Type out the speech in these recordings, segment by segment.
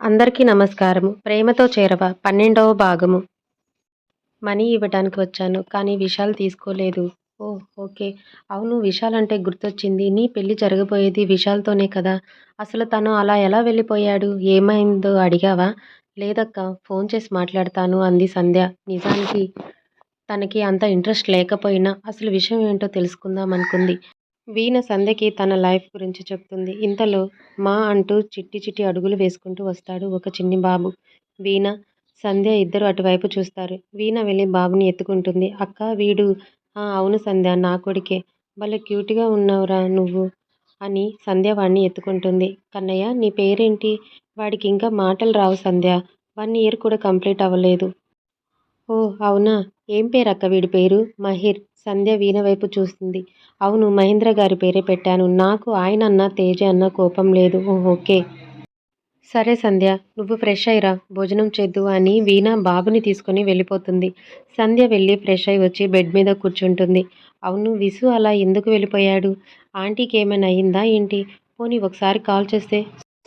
అందరికీ నమస్కారము. ప్రేమతో చేరవ. పన్నెండవ భాగము. మనీ ఇవ్వడానికి వచ్చాను కానీ విశాల్ తీసుకోలేదు. Oh okay. అవును విశాల్ అంటే గుర్తొచ్చింది. నీ పెళ్ళి జరగబోయేది విశాల్తోనే కదా. అసలు తను అలా ఎలా వెళ్ళిపోయాడు? ఏమైందో అడిగావా? లేదక్క ఫోన్ చేసి మాట్లాడతాను అంది సంధ్య. నిజానికి తనకి అంత ఇంట్రెస్ట్ లేకపోయినా అసలు విషయం ఏంటో తెలుసుకుందాం అనుకుంది. వీణ సంధ్యకి తన లైఫ్ గురించి చెప్తుంది. ఇంతలో మా అంటూ చిట్టి చిట్టి అడుగులు వేసుకుంటూ వస్తాడు ఒక చిన్ని బాబు. వీణ సంధ్య ఇద్దరు అటువైపు చూస్తారు. వీణ వెళ్ళి బాబుని ఎత్తుకుంటుంది. అక్క వీడు? "ఆ, అవును సంధ్య నా కొడుకే. భలే క్యూట్గా ఉన్నావురా నువ్వు అని సంధ్య వాడిని ఎత్తుకుంటుంది. కన్నయ్య నీ పేరేంటి? వాడికి ఇంకా మాటలు రావు సంధ్య. వన్ ఇయర్ కూడా కంప్లీట్ అవ్వలేదు. ఓ అవునా? ఏం పేరు అక్క వీడి పేరు? మహిర్. సంధ్య వీణ వైపు చూస్తుంది. అవును మహేంద్ర గారి పేరే పెట్టాను. నాకు ఆయన అన్న తేజ అన్న కోపం లేదు. ఓకే. సరే సంధ్య నువ్వు ఫ్రెష్ అయ్యిరా భోజనం చేద్దు అని వీణ బాబుని తీసుకొని వెళ్ళిపోతుంది. సంధ్య వెళ్ళి ఫ్రెష్ అయి వచ్చి బెడ్ మీద కూర్చుంటుంది. అవును విసు అలా ఎందుకు వెళ్ళిపోయాడు? ఆంటీకి ఏమైనా అయిందా ఏంటి? పోనీ ఒకసారి కాల్ చేస్తే.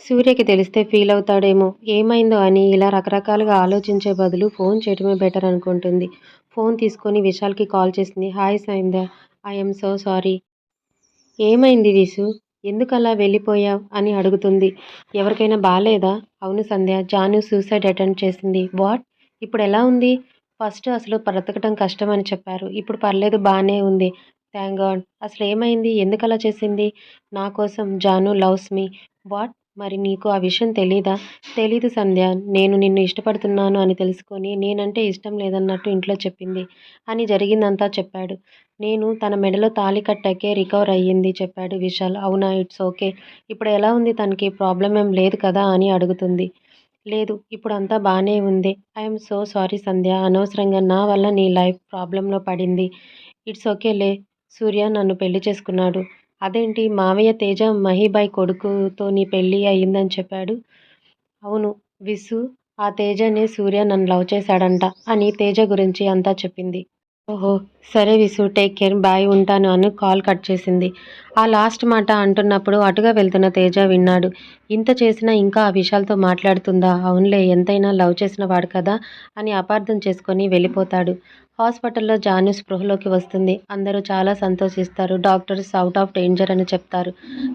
సూర్యకి తెలిస్తే ఫీల్ అవుతాడేమో. ఏమైందో అని ఇలా రకరకాలుగా ఆలోచించే బదులు ఫోన్ చేయడమే బెటర్ అనుకుంటుంది. ఫోన్ తీసుకొని విశాల్కి కాల్ చేసింది. Hi Sandhya I'm so sorry. ఏమైంది విసు ఎందుకు అలా వెళ్ళిపోయావు? అని అడుగుతుంది. ఎవరికైనా బాగాలేదా అవును సంధ్య జాను సూసైడ్ అటెంప్ట్ చేసింది. వాట్? ఇప్పుడు ఎలా ఉంది? ఫస్ట్ అసలు బ్రతకటం కష్టం అని చెప్పారు. ఇప్పుడు పర్లేదు బాగానే ఉంది. Thank god. అసలు ఏమైంది? ఎందుకు అలా చేసింది? నా కోసం జాను లవ్స్ మీ. వాట్? మరి నీకు ఆ విషయం తెలీదా? తెలీదు సంధ్య. నేను నిన్ను ఇష్టపడుతున్నాను అని తెలుసుకొని నేనంటే ఇష్టం లేదన్నట్టు ఇంట్లో చెప్పింది అని జరిగిందంతా చెప్పాడు. నేను తన మెడలో తాళి కట్టాకే రికవర్ అయ్యింది చెప్పాడు విశాల్. అవునా ఇట్స్ ఓకే. ఇప్పుడు ఎలా ఉంది తనకి? ప్రాబ్లం ఏం లేదు కదా అని అడుగుతుంది. లేదు ఇప్పుడు అంతా బాగానే ఉంది. I'm so sorry Sandhya. అనవసరంగా నా వల్ల నీ లైఫ్ ప్రాబ్లంలో పడింది. ఇట్స్ ఓకేలే. సూర్య నన్ను పెళ్ళి చేసుకున్నాడు. అదేంటి మావయ్య తేజ మహీబాయ్ కొడుకుతో నీ పెళ్ళి అయ్యిందని చెప్పాడు. అవును విసు ఆ తేజనే సూర్య నన్ను లవ్ చేశాడంట అని తేజ గురించి అంతా చెప్పింది. ఓహో సరే విసు టేక్ కేర్ బాయ్ ఉంటాను అని కాల్ కట్ చేసింది. ఆ లాస్ట్ మాట అంటున్నప్పుడు అటుగా వెళ్తున్న తేజ విన్నాడు. ఇంత చేసినా ఇంకా ఆ విషయాలతో మాట్లాడుతుందా? అవునులే ఎంతైనా లవ్ చేసిన వాడు కదా అని అపార్థం చేసుకొని వెళ్ళిపోతాడు. హాస్పిటల్లో జాను స్పృహలోకి వస్తుంది. అందరూ చాలా సంతోషిస్తారు. డాక్టర్స్ అవుట్ ఆఫ్ డేంజర్ అని చెప్తారు.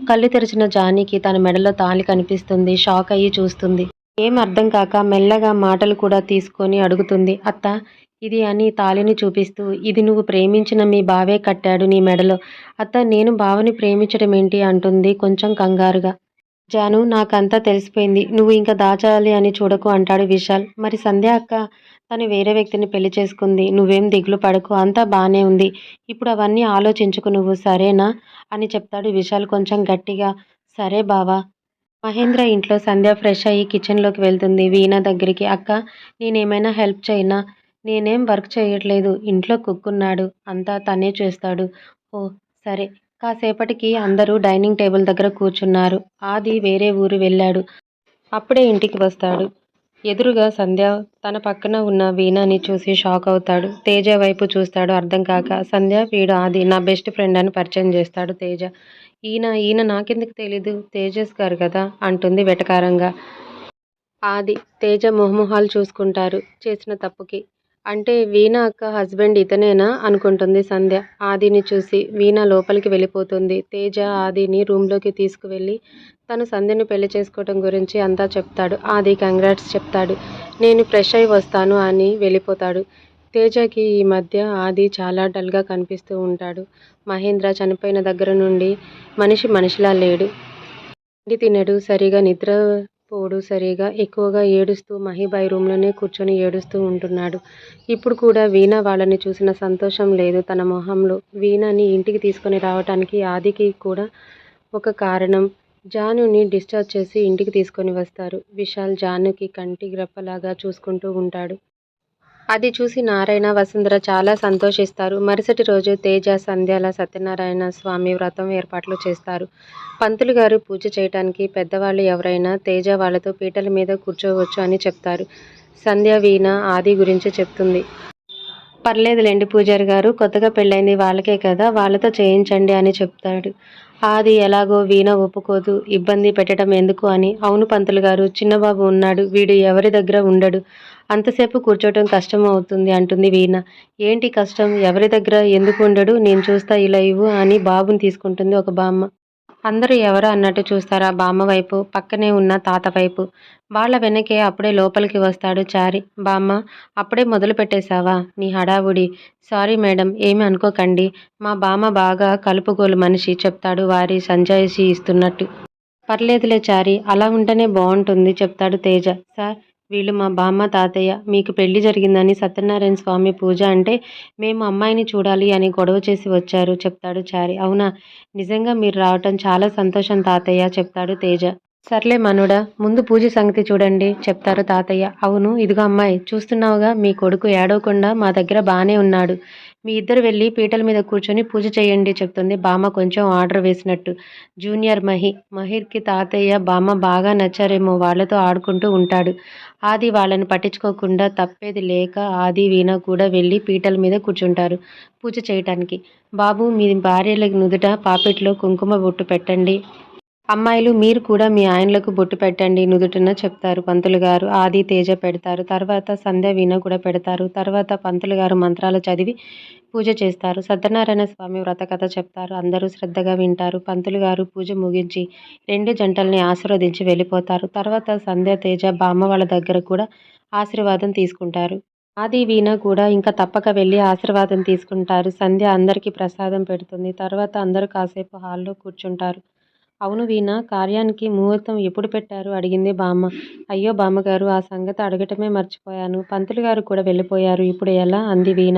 కళ్ళు తెరిచిన జానీకి తన మెడలో తాళి కనిపిస్తుంది. షాక్ అయ్యి చూస్తుంది. ఏం అర్థం కాక మెల్లగా మాటలు కూడా తీసుకొని అడుగుతుంది. అత్త ఇది అని తాళిని చూపిస్తూ ఇది నువ్వు ప్రేమించిన మీ బావే కట్టాడు నీ మెడలో. అత్త నేను బావని ప్రేమించడం ఏంటి? అంటుంది కొంచెం కంగారుగా. జాను నాకంతా తెలిసిపోయింది. నువ్వు ఇంకా దాచాలి అని చూడకు అంటాడు విశాల్. మరి సంధ్య అక్క తను వేరే వ్యక్తిని పెళ్ళి చేసుకుంది. నువ్వేం దిగులు పడకు. అంతా బాగానే ఉంది. ఇప్పుడు అవన్నీ ఆలోచించుకు నువ్వు సరేనా? అని చెప్తాడు విశాల్ కొంచెం గట్టిగా. సరే బావా. మహేంద్ర ఇంట్లో సంధ్య ఫ్రెష్ అయ్యి కిచెన్లోకి వెళ్తుంది. వీణ దగ్గరికి అక్క నేనేమైనా హెల్ప్ చేయనా? నేనేం వర్క్ చేయట్లేదు. ఇంట్లో కుక్కున్నాడు. అంతా తనే చేస్తాడు. ఓ సరే. కాసేపటికి అందరూ డైనింగ్ టేబుల్ దగ్గర కూర్చున్నారు. ఆది వేరే ఊరు వెళ్ళాడు. అప్పుడే ఇంటికి వస్తాడు. ఎదురుగా సంధ్య తన పక్కన ఉన్న వీణాని చూసి షాక్ అవుతాడు. తేజ వైపు చూస్తాడు అర్థం కాక సంధ్య వీడు ఆది నా బెస్ట్ ఫ్రెండ్ అని పరిచయం చేస్తాడు తేజ. ఈయన ఈయన నాకెందుకు తెలీదు? తేజస్ గారు కదా? అంటుంది వెటకారంగా. ఆది తేజ మొహమొహాలు చూసుకుంటారు చేసిన తప్పుకి. అంటే వీణ అక్క హస్బెండ్ ఇతనేనా అనుకుంటుంది సంధ్య. ఆదిని చూసి వీణ లోపలికి వెళ్ళిపోతుంది. తేజ ఆదిని రూమ్లోకి తీసుకువెళ్ళి తను సంధ్యను పెళ్ళి చేసుకోవడం గురించి అంతా చెప్తాడు. ఆది కంగ్రాట్స్ చెప్తాడు. నేను ఫ్రెష్ అయి వస్తాను అని వెళ్ళిపోతాడు. తేజకి ఈ మధ్య ఆది చాలా డల్గా కనిపిస్తూ ఉంటాడు. మహేంద్ర చనిపోయిన దగ్గర నుండి మనిషి మనిషిలా లేడు. తిండి తినడు సరిగా నిద్ర పోడు సరిగా ఎక్కువగా ఏడుస్తూ మహిబాయి రూమ్లోనే కూర్చొని ఏడుస్తూ ఉంటున్నాడు. ఇప్పుడు కూడా వీణ వాళ్ళని చూసిన సంతోషం లేదు తన మొహంలో. వీణని ఇంటికి తీసుకొని రావటానికి ఆదికి కూడా ఒక కారణం. జానుని డిశ్చార్జ్ చేసి ఇంటికి తీసుకొని వస్తారు. విశాల్ జానుకి కంటి గ్రప్పలాగా చూసుకుంటూ ఉంటాడు. అది చూసి నారాయణ వసుంధర చాలా సంతోషిస్తారు. మరుసటి రోజు తేజ సంధ్యాల సత్యనారాయణ స్వామి వ్రతం ఏర్పాట్లు చేస్తారు. పంతులు గారు పూజ చేయటానికి పెద్దవాళ్ళు ఎవరైనా తేజ వాళ్ళతో పీటల మీద కూర్చోవచ్చు అని చెప్తారు. సంధ్య వీణ ఆది గురించి చెప్తుంది. పర్లేదులేండి పూజారి గారు కొత్తగా పెళ్ళైంది వాళ్ళకే కదా వాళ్ళతో చేయించండి అని చెప్తాడు. ఆది ఎలాగో వీణ ఒప్పుకోదు ఇబ్బంది పెట్టడం ఎందుకు అని. అవును పంతులు గారు చిన్నబాబు ఉన్నాడు వీడు ఎవరి దగ్గర ఉండడు. అంతసేపు కూర్చోవటం కష్టం అవుతుంది అంటుంది వీణ. ఏంటి కష్టం? ఎవరి దగ్గర? ఎందుకు ఉండడు? నేను చూస్తా ఇలా ఇవ్వు అని బాబుని తీసుకుంటుంది ఒక బామ్మ. అందరూ ఎవరు అన్నట్టు చూస్తారా బామ్మ వైపు? పక్కనే ఉన్న తాత వైపు. వాళ్ళ వెనకే అప్పుడే లోపలికి వస్తాడు చారి. బామ్మ అప్పుడే మొదలు పెట్టేశావా? నీ హడావుడి. సారీ మేడం ఏమి అనుకోకండి. మా బామ్మ బాగా కలుపుగోలు మనిషి చెప్తాడు వారి సంజాయిషి ఇస్తున్నట్టు. పర్లేదులే చారి అలా ఉంటేనే బాగుంటుంది చెప్తాడు తేజ. సార్ వీళ్ళు మా బామ్మ తాతయ్య మీకు పెళ్ళి జరిగిందని సత్యనారాయణ స్వామి పూజ అంటే మేము అమ్మాయిని చూడాలి అని గొడవ చేసి వచ్చారు చెప్తాడు చారి. అవునా? నిజంగా మీరు రావటం చాలా సంతోషం తాతయ్య చెప్తాడు తేజ. సర్లే మనుడా ముందు పూజ సంగతి చూడండి చెప్తారు తాతయ్య. అవును ఇదిగో అమ్మాయి చూస్తున్నావుగా మీ కొడుకు ఏడవకుండా మా దగ్గర బాగానే ఉన్నాడు. మీ ఇద్దరు వెళ్ళి పీటల మీద కూర్చొని పూజ చేయండి చెప్తుంది. బామ్మ కొంచెం ఆర్డర్ వేసినట్టు. జూనియర్ మహి మహిర్కి తాతయ్య బామ్మ బాగా నచ్చారేమో వాళ్ళతో ఆడుకుంటూ ఉంటాడు. ఆది వాళ్ళని పట్టించుకోకుండా తప్పేది లేక ఆది వీణ కూడా వెళ్ళి పీటల మీద కూర్చుంటారు పూజ చేయటానికి. బాబు మీ భార్యల నుదుట పాపెట్లో కుంకుమ బొట్టు పెట్టండి. అమ్మాయిలు మీరు కూడా మీ ఆయనలకు బొట్టు పెట్టండి నుదుటిన చెప్తారు పంతులు గారు. ఆది తేజ పెడతారు. తర్వాత సంధ్య వీణ కూడా పెడతారు. తర్వాత పంతులు గారు మంత్రాలు చదివి పూజ చేస్తారు. సత్యనారాయణ స్వామి వ్రత కథ చెప్తారు. అందరూ శ్రద్ధగా వింటారు. పంతులు గారు పూజ ముగించి రెండు జంటల్ని ఆశీర్వదించి వెళ్ళిపోతారు. తర్వాత సంధ్య తేజ బామ్మ వాళ్ళ దగ్గర కూడా ఆశీర్వాదం తీసుకుంటారు. ఆది వీణ కూడా ఇంకా తప్పక వెళ్ళి ఆశీర్వాదం తీసుకుంటారు. సంధ్య అందరికీ ప్రసాదం పెడుతుంది. తర్వాత అందరూ కాసేపు హాల్లో కూర్చుంటారు. అవును వీణ కార్యానికి ముహూర్తం ఎప్పుడు పెట్టారు? అడిగింది బామ్మ. అయ్యో బామ్మగారు ఆ సంగతి అడగటమే మర్చిపోయాను. పంతులు గారు కూడా వెళ్ళిపోయారు. ఇప్పుడు ఎలా? అంది వీణ.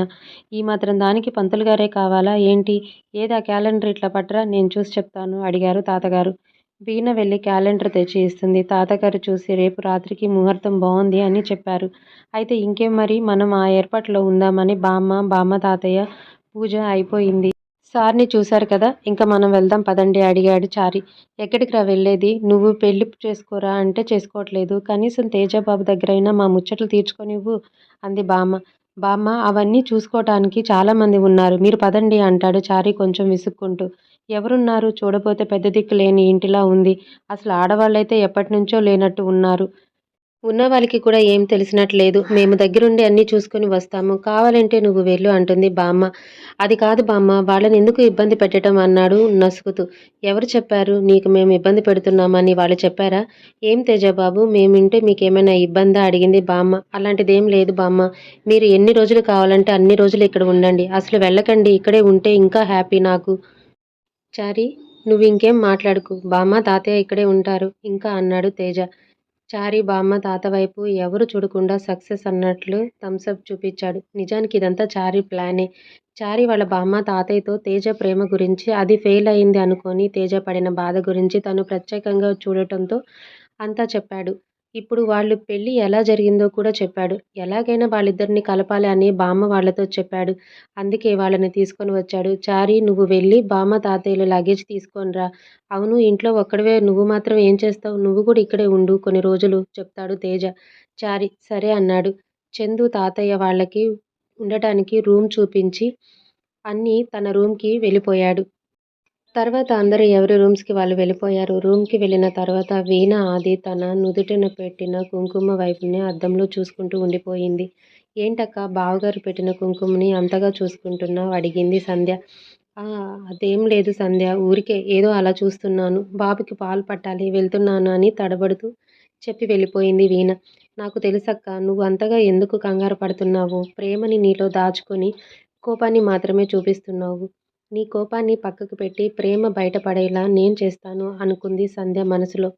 ఈ మాత్రం దానికి పంతులు గారే కావాలా? ఏంటి? ఏదా క్యాలెండర్ ఇట్లా పట్టరా? నేను చూసి చెప్తాను అడిగారు తాతగారు. వీణ వెళ్ళి క్యాలెండర్ తెచ్చి ఇస్తుంది. తాతగారు చూసి రేపు రాత్రికి ముహూర్తం బాగుంది అని చెప్పారు. అయితే ఇంకేం మరి? మనం ఆ ఏర్పాట్లో ఉందామని బామ్మ బామ్మ తాతయ్య పూజ అయిపోయింది. సార్ని చూశారు కదా ఇంకా మనం వెళ్దాం పదండి అడిగాడు చారి. ఎక్కడికి రా వెళ్ళేది? నువ్వు పెళ్ళి చేసుకోరా అంటే చేసుకోవట్లేదు. కనీసం తేజబాబు దగ్గరైనా మా ముచ్చట్లు తీర్చుకొనివ్వు అంది బామ్మ. బామ్మ అవన్నీ చూసుకోవటానికి చాలామంది ఉన్నారు. మీరు పదండి అంటాడు చారి కొంచెం విసుక్కుంటూ. ఎవరున్నారు? చూడబోతే పెద్ద దిక్కు లేని ఇంటిలా ఉంది. అసలు ఆడవాళ్ళైతే ఎప్పటి నుంచో లేనట్టు ఉన్నారు. ఉన్న వాళ్ళకి కూడా ఏం తెలిసినట్లేదు. మేము దగ్గరుండి అన్నీ చూసుకొని వస్తాము. కావాలంటే నువ్వు వెళ్ళు అంటుంది బామ్మ. అది కాదు బామ్మ వాళ్ళని ఎందుకు ఇబ్బంది పెట్టడం అన్నాడు నసుకుతూ. ఎవరు చెప్పారు? నీకు మేము ఇబ్బంది పెడుతున్నామని వాళ్ళు చెప్పారా? ఏం తేజబాబు మేముంటే మీకేమైనా ఇబ్బందా? అడిగింది బామ్మ. అలాంటిదేం లేదు బామ్మ. మీరు ఎన్ని రోజులు కావాలంటే అన్ని రోజులు ఇక్కడ ఉండండి. అసలు వెళ్ళకండి. ఇక్కడే ఉంటే ఇంకా హ్యాపీ నాకు. చారి నువ్వు ఇంకేం మాట్లాడుకు. బామ్మ తాతయ్య ఇక్కడే ఉంటారు. ఇంకా అన్నాడు తేజ. చారి బామ్మ తాత వైపు ఎవరు చూడకుండా సక్సెస్ అన్నట్లు థమ్సప్ చూపించాడు. నిజానికి ఇదంతా చారి ప్లానే. చారి వాళ్ళ బామ్మ తాతయ్యతో తేజ ప్రేమ గురించి అది ఫెయిల్ అయింది అనుకొని తేజ పడిన బాధ గురించి తను ప్రత్యేకంగా చూడటంతో అంతా చెప్పాడు. ఇప్పుడు వాళ్ళు పెళ్ళి ఎలా జరిగిందో కూడా చెప్పాడు. ఎలాగైనా వాళ్ళిద్దరిని కలపాలి అని బామ్మ వాళ్ళతో చెప్పాడు. అందుకే వాళ్ళని తీసుకొని వచ్చాడు. చారి నువ్వు వెళ్ళి బామ్మ తాతయ్యల లగేజ్ తీసుకొని రా. అవును ఇంట్లో ఒక్కడివే నువ్వు మాత్రం ఏం చేస్తావు? నువ్వు కూడా ఇక్కడే ఉండు కొన్ని రోజులు చెప్తాడు తేజ. చారి సరే అన్నాడు. చందు తాతయ్య వాళ్ళకి ఉండటానికి రూమ్ చూపించి అన్నీ తన రూమ్కి వెళ్ళిపోయాడు. తర్వాత అందరూ ఎవరి రూమ్స్కి వాళ్ళు వెళ్ళిపోయారు. రూమ్కి వెళ్ళిన తర్వాత వీణ ఆది తన నుదుటిన పెట్టిన కుంకుమ వైపుని అద్దంలో చూసుకుంటూ ఉండిపోయింది. ఏంటక్క బావగారు పెట్టిన కుంకుమని అంతగా చూసుకుంటున్నావు? అడిగింది సంధ్య. అదేం లేదు సంధ్య. ఊరికే ఏదో అలా చూస్తున్నాను. బాబుకి పాలు పట్టాలి వెళ్తున్నాను అని తడబడుతూ చెప్పి వెళ్ళిపోయింది వీణ. నాకు తెలుసక్క నువ్వు అంతగా ఎందుకు కంగారు పడుతున్నావు? ప్రేమని నీలో దాచుకొని కోపాన్ని మాత్రమే చూపిస్తున్నావు. నీ కోపాన్ని పక్కకు పెట్టి ప్రేమ బయటపడేలా నేను చేస్తాను అనుకుంది సంధ్య మనసులో.